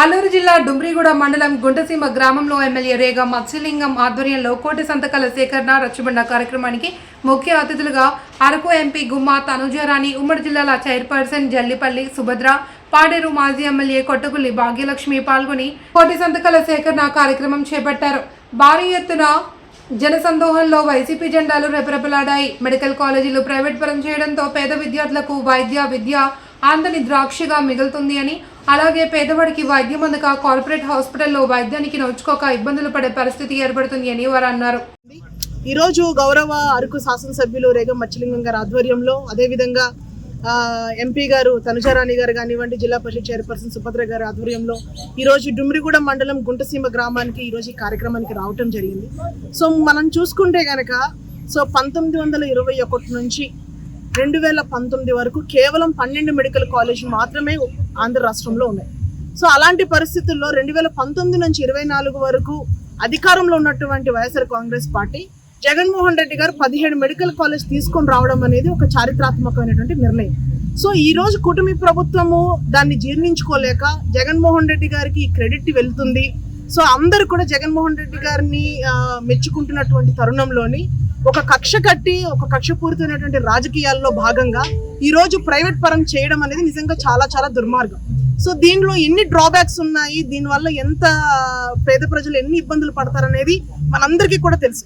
అల్లూరు జిల్లా డుమ్రిగూడ మండలం గుంటసీమ గ్రామంలో ఎమ్మెల్యే రేగా మత్స్యలింగం ఆధ్వర్యంలో కోటి సంతకాల సేకరణ రచ్చబండ కార్యక్రమానికి ముఖ్య అతిథులుగా అరకు ఎంపీ గుమ్మా తనుజారాణి ఉమ్మడి జిల్లాల చైర్పర్సన్ జల్లిపల్లి సుభద్ర పాడేరు మాజీ ఎమ్మెల్యే కొట్టగుల్లి భాగ్యలక్ష్మి పాల్గొని కోటి సంతకాల సేకరణ కార్యక్రమం చేపట్టారు. భారీ ఎత్తున జనసందోహంలో వైసీపీ జెండాలు రెపరెపలాడాయి. మెడికల్ కాలేజీలు ప్రైవేట్ పరం చేయడంతో పేద విద్యార్థులకు వైద్య విద్య అందని ద్రాక్షగా మిగులుతుంది అని అలాగే పేదవాడికి వైద్యం అందక కార్పొరేట్ హాస్పిటల్లో వైద్యానికి నోచుకోక ఇబ్బందులు పడే పరిస్థితి ఏర్పడుతుంది అని వారు అన్నారు. ఈరోజు గౌరవ అరకు శాసనసభ్యులు రేగం మచ్చలింగం గారి ఆధ్వర్యంలో అదేవిధంగా ఎంపీ గారు తనుజారాణి గారు కానివ్వండి జిల్లా పరిషత్ చైర్పర్సన్ సుభద్ర గారి ఆధ్వర్యంలో ఈరోజు డుమ్రిగూడ మండలం గుంటసీమ గ్రామానికి ఈరోజు ఈ కార్యక్రమానికి రావటం జరిగింది. సో మనం చూసుకుంటే కనుక సో పంతొమ్మిది వందల ఇరవై ఒకటి నుంచి రెండు వేల పంతొమ్మిది వరకు కేవలం పన్నెండు మెడికల్ కాలేజ్ మాత్రమే ఆంధ్ర రాష్ట్రంలో ఉన్నాయి. సో అలాంటి పరిస్థితుల్లో రెండు వేల పంతొమ్మిది నుంచి ఇరవై నాలుగు వరకు అధికారంలో ఉన్నటువంటి వైఎస్ఆర్ కాంగ్రెస్ పార్టీ జగన్మోహన్ రెడ్డి గారు పదిహేడు మెడికల్ కాలేజ్ తీసుకొని రావడం అనేది ఒక చారిత్రాత్మకమైనటువంటి నిర్ణయం. సో ఈ రోజు కుటుంబ ప్రభుత్వము దాన్ని జీర్ణించుకోలేక జగన్మోహన్ రెడ్డి గారికి ఈ క్రెడిట్ వెళ్తుంది. సో అందరు కూడా జగన్మోహన్ రెడ్డి గారిని మెచ్చుకుంటున్నటువంటి తరుణంలోని ఒక కక్ష కట్టి ఒక కక్షపూరితమైనటువంటి రాజకీయాల్లో భాగంగా ఈరోజు ప్రైవేట్ పరం చేయడం అనేది నిజంగా చాలా చాలా దుర్మార్గం. సో దీనిలో ఎన్ని డ్రాబ్యాక్స్ ఉన్నాయి? దీనివల్ల ఎంత పేద ప్రజలు ఎన్ని ఇబ్బందులు పడతారనేది మనందరికీ కూడా తెలుసు.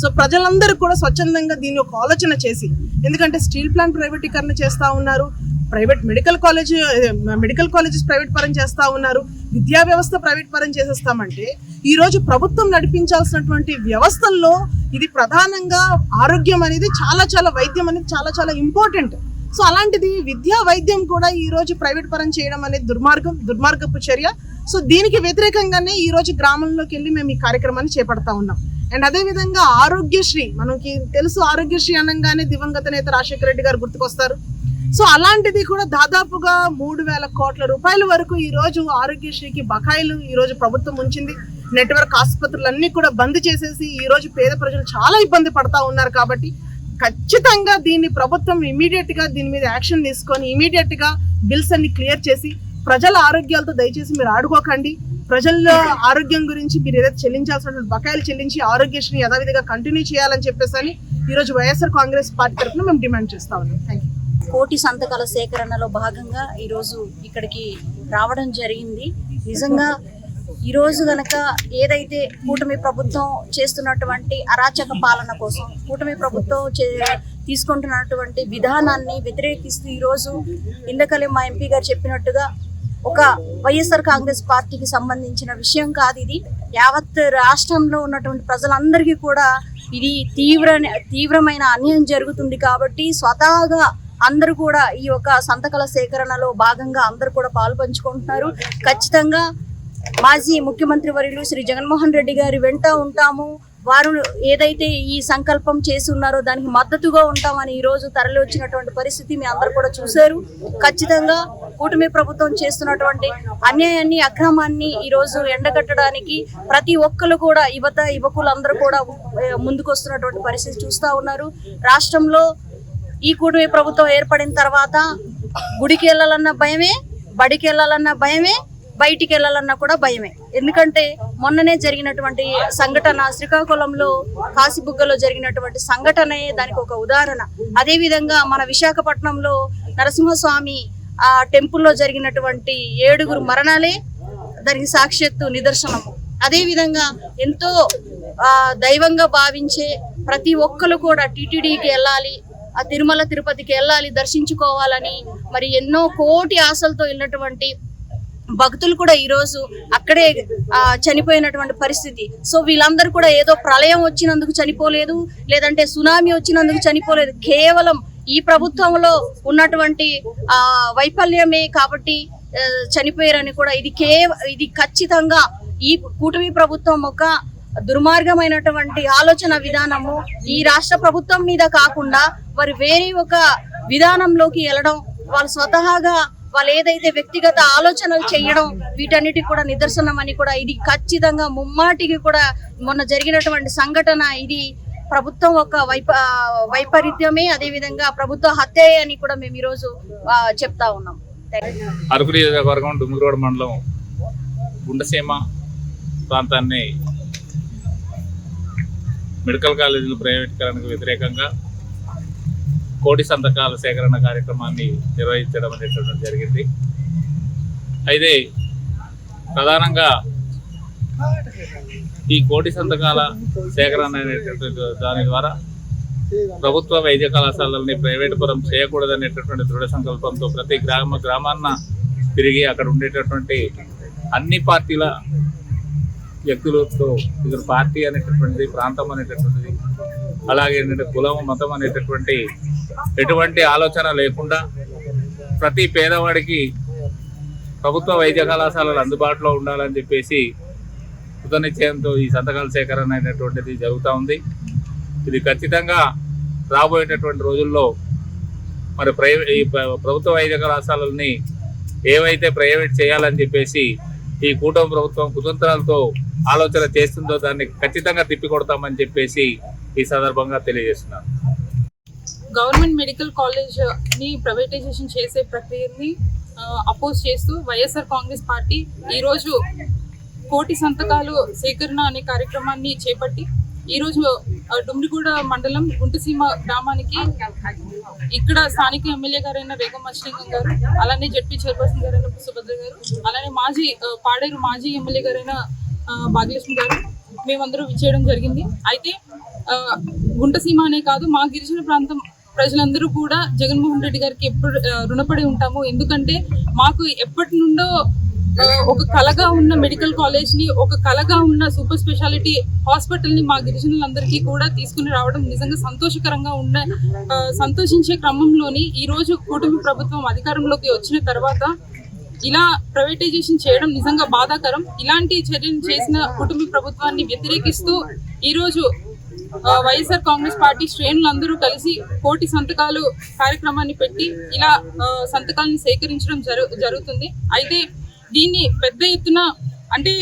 సో ప్రజలందరూ కూడా స్వచ్ఛందంగా దీన్ని ఒక ఆలోచన చేసి ఎందుకంటే స్టీల్ ప్లాంట్ ప్రైవేటీకరణ చేస్తూ ఉన్నారు. Private medical college medical colleges private పరం చేస్తా ఉన్నారు. విద్యా వ్యవస్థ ప్రైవేట్ పరం చేసేస్తామంటే ఈ రోజు ప్రభుత్వం నడిపించాల్సినటువంటి వ్యవస్థల్లో ఇది ప్రధానంగా ఆరోగ్యం అనేది చాలా చాలా వైద్యం అనేది చాలా చాలా ఇంపార్టెంట్. సో అలాంటిది విద్యా వైద్యం కూడా ఈ రోజు ప్రైవేట్ పరం చేయడం అనేది దుర్మార్గం దుర్మార్గపు చర్య. సో దీనికి వ్యతిరేకంగానే ఈ రోజు గ్రామంలోకి వెళ్ళి మేము ఈ కార్యక్రమాన్ని చేపడతా ఉన్నాం. అండ్ అదే విధంగా ఆరోగ్యశ్రీ మనకి తెలుసు ఆరోగ్యశ్రీ అనగానే దివంగత నేత రాజశేఖర రెడ్డి గారు గుర్తుకొస్తారు. సో అలాంటిది కూడా దాదాపుగా మూడు వేల కోట్ల రూపాయల వరకు ఈ రోజు ఆరోగ్యశ్రీకి బకాయిలు ఈ రోజు ప్రభుత్వం ఉంచింది. నెట్వర్క్ ఆసుపత్రులన్నీ కూడా బంద్ చేసేసి ఈ రోజు పేద ప్రజలు చాలా ఇబ్బంది పడతా ఉన్నారు కాబట్టి ఖచ్చితంగా దీన్ని ప్రభుత్వం ఇమీడియట్గా దీని మీద యాక్షన్ తీసుకొని ఇమీడియట్గా బిల్స్ అన్ని క్లియర్ చేసి ప్రజల ఆరోగ్యాలతో దయచేసి మీరు ఆడుకోకండి. ప్రజల్లో ఆరోగ్యం గురించి మీరు ఏదైతే చెల్లించాల్సిన బకాయిలు చెల్లించి ఆరోగ్యశ్రీని యథావిధిగా కంటిన్యూ చేయాలని చెప్పేసి అని ఈ రోజు వైఎస్ఆర్ కాంగ్రెస్ పార్టీ తరఫున మేము డిమాండ్ చేస్తా ఉన్నాం. థ్యాంక్ యూ కోటి సంతకాల సేకరణలో భాగంగా ఈరోజు ఇక్కడికి రావడం జరిగింది. నిజంగా ఈరోజు గనక ఏదైతే కూటమి ప్రభుత్వం చేస్తున్నటువంటి అరాచక పాలన కోసం కూటమి ప్రభుత్వం చే- తీసుకుంటున్నటువంటి విధానాన్ని వ్యతిరేకిస్తూ ఈరోజు ఇందకలే మా ఎంపీ గారు చెప్పినట్టుగా ఒక వైఎస్ఆర్ కాంగ్రెస్ పార్టీకి సంబంధించిన విషయం కాదు ఇది. యావత్ రాష్ట్రంలో ఉన్నటువంటి ప్రజలందరికీ కూడా ఇది తీవ్ర తీవ్రమైన అన్యాయం జరుగుతుంది కాబట్టి స్వతహాగా అందరూ కూడా ఈ యొక్క సంతకాల సేకరణలో భాగంగా అందరూ కూడా పాల్పంచుకుంటున్నారు ఖచ్చితంగా మాజీ ముఖ్యమంత్రి వర్యులు శ్రీ జగన్మోహన్ రెడ్డి గారి వెంట ఉంటాము. వారు ఏదైతే ఈ సంకల్పం చేసి ఉన్నారో దానికి మద్దతుగా ఉంటామని ఈరోజు తరలి వచ్చినటువంటి పరిస్థితి మీ అందరు కూడా చూశారు. ఖచ్చితంగా కూటమి ప్రభుత్వం చేస్తున్నటువంటి అన్యాయాన్ని అక్రమాన్ని ఈరోజు ఎండగట్టడానికి ప్రతి ఒక్కరు కూడా యువత యువకులందరూ కూడా ముందుకొస్తున్నటువంటి ముందుకు వస్తున్నటువంటి పరిస్థితి చూస్తూ ఉన్నారు. రాష్ట్రంలో ఈ కూటమి ప్రభుత్వం ఏర్పడిన తర్వాత గుడికి వెళ్ళాలన్న భయమే బడికి వెళ్ళాలన్న భయమే బయటికి వెళ్ళాలన్నా కూడా భయమే. ఎందుకంటే మొన్ననే జరిగినటువంటి సంఘటన శ్రీకాకుళంలో కాశీబుగ్గలో జరిగినటువంటి సంఘటనే దానికి ఒక ఉదాహరణ. అదేవిధంగా మన విశాఖపట్నంలో నరసింహస్వామి ఆ టెంపుల్లో జరిగినటువంటి ఏడుగురు మరణాలే దానికి సాక్షాత్తు నిదర్శనము. అదేవిధంగా ఎంతో దైవంగా భావించే ప్రతి ఒక్కరు కూడా టీటీడీకి వెళ్ళాలి ఆ తిరుమల తిరుపతికి వెళ్ళాలి దర్శించుకోవాలని మరి ఎన్నో కోటి ఆశలతో వెళ్ళినటువంటి భక్తులు కూడా ఈరోజు అక్కడే చనిపోయినటువంటి పరిస్థితి. సో వీళ్ళందరూ కూడా ఏదో ప్రళయం వచ్చినందుకు చనిపోలేదు లేదంటే సునామీ వచ్చినందుకు చనిపోలేదు. కేవలం ఈ ప్రభుత్వంలో ఉన్నటువంటి ఆ వైఫల్యమే కాబట్టి చనిపోయారని కూడా ఇది కే ఇది ఖచ్చితంగా ఈ కూటమి ప్రభుత్వం ఒక దుర్మార్గమైనటువంటి ఆలోచన విధానము ఈ రాష్ట్ర ప్రభుత్వం మీద కాకుండా వారు వేరే ఒక విధానంలోకి వెళ్ళడం వాళ్ళు స్వతహాగా వాళ్ళు ఏదైతే వ్యక్తిగత ఆలోచనలు చేయడం వీటన్నిటికి కూడా నిదర్శనం అని కూడా ఇది ఖచ్చితంగా ముమ్మాటికి కూడా మొన్న జరిగినటువంటి సంఘటన ఇది ప్రభుత్వం ఒక వైప వైపరీత్యమే అదేవిధంగా ప్రభుత్వ హత్య అని కూడా మేము ఈరోజు చెప్తా ఉన్నాం. అరకు నియోజకవర్గం డుమ్మిగూడ మండలం గుండసీమ ప్రాంతాన్ని మెడికల్ కాలేజీల ప్రైవేటీకరణకు వ్యతిరేకంగా కోటి సంతకాల సేకరణ కార్యక్రమాన్ని నిర్వహించడం అనేటువంటి జరిగింది. అయితే ప్రధానంగా ఈ కోటి సంతకాల సేకరణ అనేటటువంటి దాని ద్వారా ప్రభుత్వ వైద్య కళాశాలల్ని ప్రైవేట్ పరం చేయకూడదనేటటువంటి దృఢ సంకల్పంతో ప్రతి గ్రామ గ్రామాన్న తిరిగి అక్కడ ఉండేటటువంటి అన్ని పార్టీల వ్యక్తులతో ఇద్దరు పార్టీ అనేటటువంటిది ప్రాంతం అనేటటువంటిది అలాగే ఏంటంటే కులం మతం అనేటటువంటి ఎటువంటి ఆలోచన లేకుండా ప్రతి పేదవాడికి ప్రభుత్వ వైద్య కళాశాలలు అందుబాటులో ఉండాలని చెప్పేసి కృతనిశ్చయంతో ఈ సంతకాల సేకరణ అనేటువంటిది జరుగుతూ ఉంది. ఇది ఖచ్చితంగా రాబోయేటటువంటి రోజుల్లో మరి ప్రైవే ఈ ప్రభుత్వ వైద్య కళాశాలల్ని ఏవైతే ప్రైవేట్ చేయాలని చెప్పేసి ఈ కూటమి ప్రభుత్వం కుతంత్రాలతో ఆలోచన చేస్తుందో దాన్ని ఖచ్చితంగా తిప్పికొడతామని చెప్పేసి ఈ సందర్భంగా తెలియజేస్తున్నాను. గవర్నమెంట్ మెడికల్ కాలేజ్ని ప్రైవేటైజేషన్ చేసే ప్రక్రియని అపోజ్ చేస్తూ వైఎస్ఆర్ కాంగ్రెస్ పార్టీ ఈరోజు కోటి సంతకాలు సేకరణ అనే కార్యక్రమాన్ని చేపట్టి ఈరోజు డుమ్రిగూడ మండలం గుంటసీమ గ్రామానికి ఇక్కడ స్థానిక ఎమ్మెల్యే గారైన రేగం మచిలింగం గారు అలానే జడ్పీ చైర్పర్సన్ గారైన సుభద్ర గారు అలానే మాజీ పాడేరు మాజీ ఎమ్మెల్యే గారైన భాగ్యలక్ష్మి గారు మేమందరూ విచ్చేయడం జరిగింది. అయితే గుంటసీమ అనే కాదు మా గిరిజన ప్రాంతం ప్రజలందరూ కూడా జగన్మోహన్ రెడ్డి గారికి ఎప్పుడు రుణపడి ఉంటాము. ఎందుకంటే మాకు ఎప్పటి నుండో ఒక కలగా ఉన్న మెడికల్ కాలేజ్ని ఒక కలగా ఉన్న సూపర్ స్పెషాలిటీ హాస్పిటల్ని మా గిరిజనులందరికీ కూడా తీసుకుని రావడం నిజంగా సంతోషకరంగా ఉన్న సంతోషించే క్రమంలోని ఈ రోజు కూటమి ప్రభుత్వం అధికారంలోకి వచ్చిన తర్వాత ఇలా ప్రైవేటైజేషన్ చేయడం నిజంగా బాధాకరం. ఇలాంటి చర్యలు చేసిన కుటుంబ ప్రభుత్వాన్ని వ్యతిరేకిస్తూ ఈరోజు వైఎస్ఆర్ కాంగ్రెస్ పార్టీ శ్రేణులందరూ కలిసి కోటి సంతకాలు కార్యక్రమాన్ని పెట్టి ఇలా సంతకాలను సేకరించడం జరు జరుగుతుంది. అయితే దీన్ని పెద్ద ఎత్తున అంటే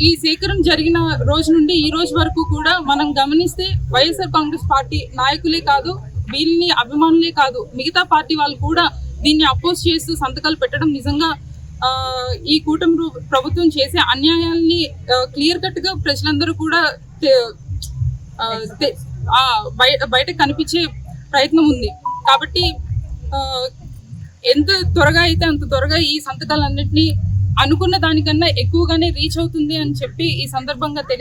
ఈ సేకరణ జరిగిన రోజు నుండి ఈ రోజు వరకు కూడా మనం గమనిస్తే వైఎస్ఆర్ కాంగ్రెస్ పార్టీ నాయకులే కాదు వీళ్ళని అభిమానులే కాదు మిగతా పార్టీ వాళ్ళు కూడా దీన్ని అపోజ్ చేస్తూ సంతకాలు పెట్టడం నిజంగా ఈ కూటమి ప్రభుత్వం చేసే అన్యాయాల్ని క్లియర్ కట్గా ప్రజలందరూ కూడా బయట బయ బయట కనిపించే ప్రయత్నం ఉంది. కాబట్టి ఎంత త్వరగా అయితే అంత త్వరగా ఈ సంతకాలన్నింటినీ అనుకున్న దానికన్నా ఎక్కువగానే రీచ్ అవుతుంది అని చెప్పి ఈ సందర్భంగా తెలియ